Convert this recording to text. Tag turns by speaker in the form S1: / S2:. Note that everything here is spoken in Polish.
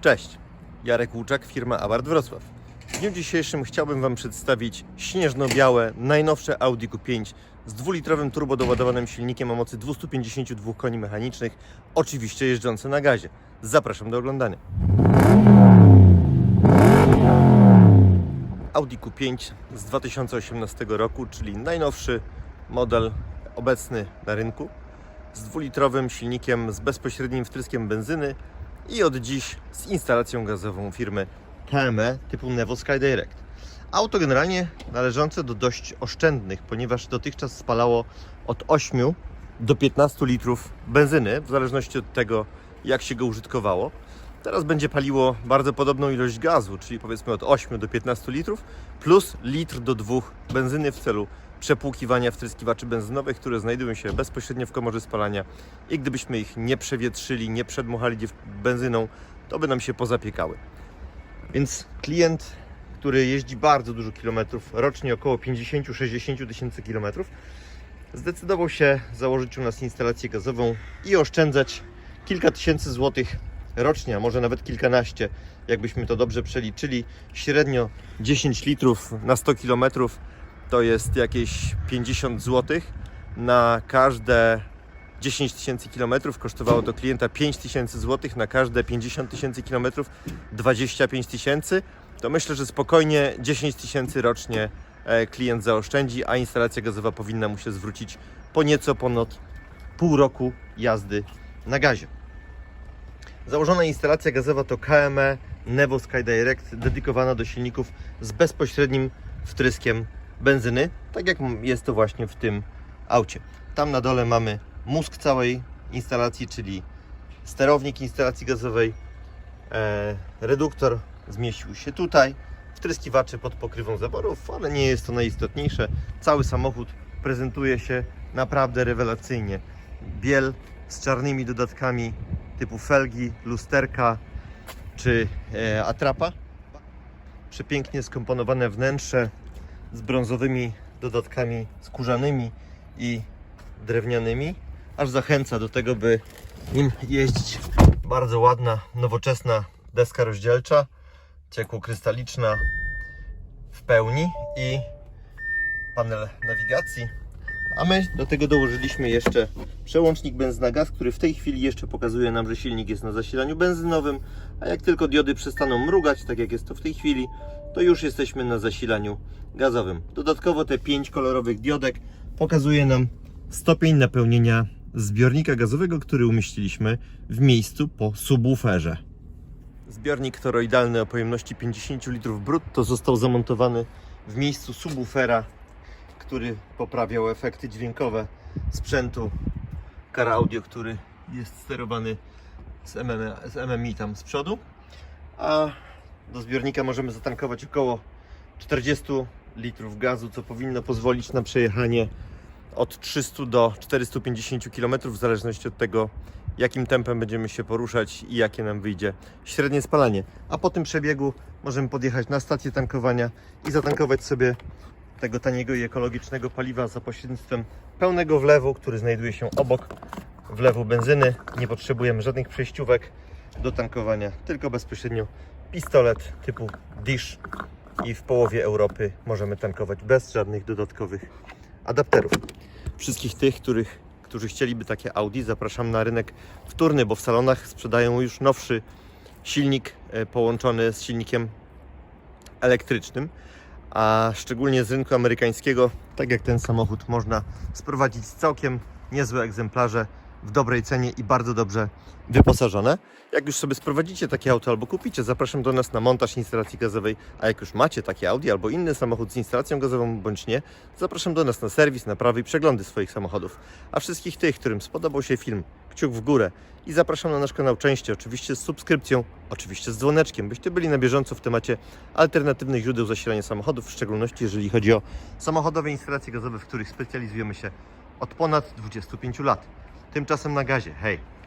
S1: Cześć, Jarek Łuczak, firma Award Wrocław. W dniu dzisiejszym chciałbym Wam przedstawić śnieżno-białe, najnowsze Audi Q5 z dwulitrowym turbodoładowanym silnikiem o mocy 252 koni mechanicznych, oczywiście jeżdżące na gazie. Zapraszam do oglądania. Audi Q5 z 2018 roku, czyli najnowszy model obecny na rynku z dwulitrowym silnikiem z bezpośrednim wtryskiem benzyny i od dziś z instalacją gazową firmy KME typu Nevo Sky Direct. Auto generalnie należące do dość oszczędnych, ponieważ dotychczas spalało od 8 do 15 litrów benzyny, w zależności od tego, jak się go użytkowało. Teraz będzie paliło bardzo podobną ilość gazu, czyli powiedzmy od 8 do 15 litrów, plus litr do 2 benzyny w celu przepłukiwania wtryskiwaczy benzynowych, które znajdują się bezpośrednio w komorze spalania i gdybyśmy ich nie przewietrzyli, nie przedmuchali benzyną, to by nam się pozapiekały. Więc klient, który jeździ bardzo dużo kilometrów, rocznie około 50-60 tysięcy kilometrów, zdecydował się założyć u nas instalację gazową i oszczędzać kilka tysięcy złotych rocznie, a może nawet kilkanaście, jakbyśmy to dobrze przeliczyli. Średnio 10 litrów na 100 kilometrów to jest jakieś 50 zł. Na każde 10 tysięcy kilometrów kosztowało to klienta 5 tysięcy złotych, na każde 50 tysięcy kilometrów 25 tysięcy. To myślę, że spokojnie 10 tysięcy rocznie e, klient zaoszczędzi, a instalacja gazowa powinna mu się zwrócić po nieco ponad pół roku jazdy na gazie. Założona instalacja gazowa to KME Nevo Sky Direct dedykowana do silników z bezpośrednim wtryskiem benzyny, tak jak jest to właśnie w tym aucie. Tam na dole mamy mózg całej instalacji, czyli sterownik instalacji gazowej. E, reduktor zmieścił się tutaj. Wtryskiwacze pod pokrywą zaworów, ale nie jest to najistotniejsze. Cały samochód prezentuje się naprawdę rewelacyjnie. Biel z czarnymi dodatkami typu felgi, lusterka czy e, atrapa. Przepięknie skomponowane wnętrze z brązowymi dodatkami skórzanymi i drewnianymi, aż zachęca do tego, by nim jeździć. Bardzo ładna, nowoczesna deska rozdzielcza, ciekło-krystaliczna w pełni i panel nawigacji. A my do tego dołożyliśmy jeszcze przełącznik benzyna gaz, który w tej chwili jeszcze pokazuje nam, że silnik jest na zasilaniu benzynowym, a jak tylko diody przestaną mrugać, tak jak jest to w tej chwili, to już jesteśmy na zasilaniu gazowym. Dodatkowo te 5 kolorowych diodek pokazuje nam stopień napełnienia zbiornika gazowego, który umieściliśmy w miejscu po subwooferze. Zbiornik toroidalny o pojemności 50 litrów brutto został zamontowany w miejscu subwoofera, który poprawiał efekty dźwiękowe sprzętu Car Audio, który jest sterowany z, z MMI tam z przodu. A do zbiornika możemy zatankować około 40 litrów gazu, co powinno pozwolić na przejechanie od 300 do 450 km, w zależności od tego, jakim tempem będziemy się poruszać i jakie nam wyjdzie średnie spalanie. A po tym przebiegu możemy podjechać na stację tankowania i zatankować sobie tego taniego i ekologicznego paliwa za pośrednictwem pełnego wlewu, który znajduje się obok wlewu benzyny. Nie potrzebujemy żadnych przejściówek do tankowania, tylko bezpośrednio pistolet typu Dish i w połowie Europy możemy tankować bez żadnych dodatkowych adapterów. Wszystkich tych, których, którzy chcieliby takie Audi, zapraszam na rynek wtórny, bo w salonach sprzedają już nowszy silnik e, połączony z silnikiem elektrycznym, a szczególnie z rynku amerykańskiego, tak jak ten samochód, można sprowadzić całkiem niezłe egzemplarze w dobrej cenie i bardzo dobrze wyposażone. Jak już sobie sprowadzicie takie auto albo kupicie, zapraszam do nas na montaż instalacji gazowej, a jak już macie takie Audi albo inny samochód z instalacją gazową bądź nie, zapraszam do nas na serwis, naprawy i przeglądy swoich samochodów. A wszystkich tych, którym spodobał się film, kciuk w górę i zapraszam na nasz kanał częściej, oczywiście z subskrypcją, oczywiście z dzwoneczkiem, byście byli na bieżąco w temacie alternatywnych źródeł zasilania samochodów, w szczególności jeżeli chodzi o samochodowe instalacje gazowe, w których specjalizujemy się od ponad 25 lat. Tymczasem na gazie. Hej!